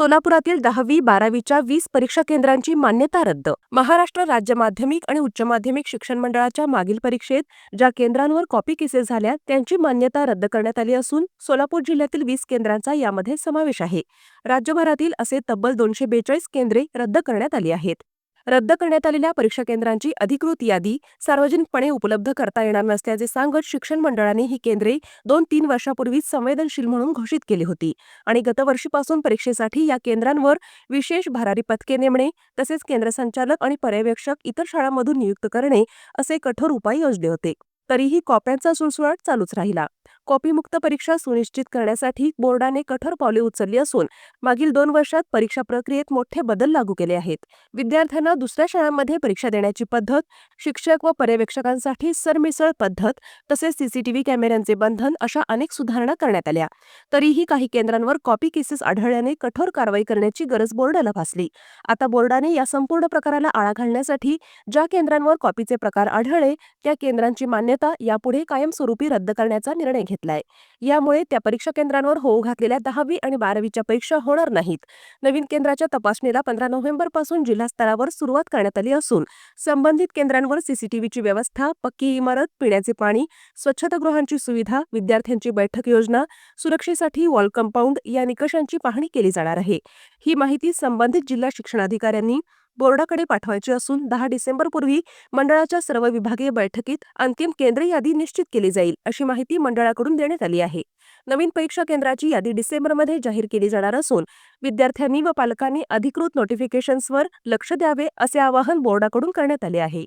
सोलापुरातील दहावी बारावीच्या वीस परीक्षा केंद्रांची मान्यता रद्द. महाराष्ट्र राज्य माध्यमिक आणि उच्च माध्यमिक शिक्षण मंडळाच्या मागील परीक्षेत ज्या केंद्रांवर कॉपी केसेस झाल्या त्यांची मान्यता रद्द करण्यात आली असून सोलापूर जिल्ह्यातील वीस केंद्रांचा यामध्ये समावेश आहे. राज्यभरातील असे तब्बल दोनशे बेचाळीस केंद्रे रद्द करण्यात आली आहेत. रद्द करण्यात आलेल्या परीक्षा केंद्रांची अधिकृत यादी सार्वजनिकपणे उपलब्ध करता येणार नसल्याचे सांगत शिक्षण मंडळाने ही केंद्रे दोन तीन वर्षापूर्वीच संवेदनशील म्हणून घोषित केली होती आणि गतवर्षीपासून परीक्षेसाठी या केंद्रांवर विशेष भरारी पथके नेमणे तसेच केंद्र संचालक आणि पर्यवेक्षक इतर शाळांमधून नियुक्त करणे असे कठोर उपाय योजले होते. तरीही कॉप्यांचा सुळसुळाट चालूच राहिला. कॉपीमुक्त परीक्षा सुनिश्चित करण्यासाठी बोर्डाने कठोर पावले उचलली असून मागील दोन वर्षात परीक्षा प्रक्रियेत मोठे बदल लागू केले आहेत. विद्यार्थ्यांना दुसऱ्या शाळांमध्ये परीक्षा देण्याची पद्धत शिक्षक व पर्यवेक्षकांसाठी सरमिसळ पद्धत तसेच सीसीटीव्ही कॅमेऱ्यांचे बंधन अशा अनेक सुधारणा करण्यात आल्या. तरीही काही केंद्रांवर कॉपी केसेस आढळल्याने कठोर कारवाई करण्याची गरज बोर्डाला भासली. आता बोर्डाने या संपूर्ण प्रकाराला आळा घालण्यासाठी ज्या केंद्रांवर कॉपीचे प्रकार आढळले त्या केंद्रांची मान्यता यापुढे कायमस्वरूपी रद्द करण्याचा निर्णय घेतला. घेतलाय. यामुळे त्या परीक्षा केंद्रांवर होऊ घातलेल्या दहावी आणि बारावीच्या परीक्षा होणार नाहीत. नवीन केंद्राच्या तपासणीला पंधरा नोव्हेंबरपासून जिल्हा स्तरावर सुरुवात करण्यात आली असून संबंधित केंद्रांवर सीसीटीव्हीची व्यवस्था पक्की इमारत पिण्याचे पाणी स्वच्छतागृहांची सुविधा विद्यार्थ्यांची बैठक योजना सुरक्षेसाठी वॉल कंपाऊंड या निकषांची पाहणी केली जाणार आहे. ही माहिती संबंधित जिल्हा शिक्षणाधिकाऱ्यांनी बोर्डाकडे पाठवायची असून दहा डिसेंबरपूर्वी मंडळाच्या सर्व विभागीय बैठकीत अंतिम केंद्र यादी निश्चित केली जाईल अशी माहिती मंडळाकडून देण्यात आली आहे. नवीन परीक्षा केंद्राची यादी डिसेंबरमध्ये जाहीर केली जाणार असून विद्यार्थ्यांनी व पालकांनी अधिकृत नोटिफिकेशन्सवर लक्ष द्यावे असे आवाहन बोर्डाकडून करण्यात आले आहे.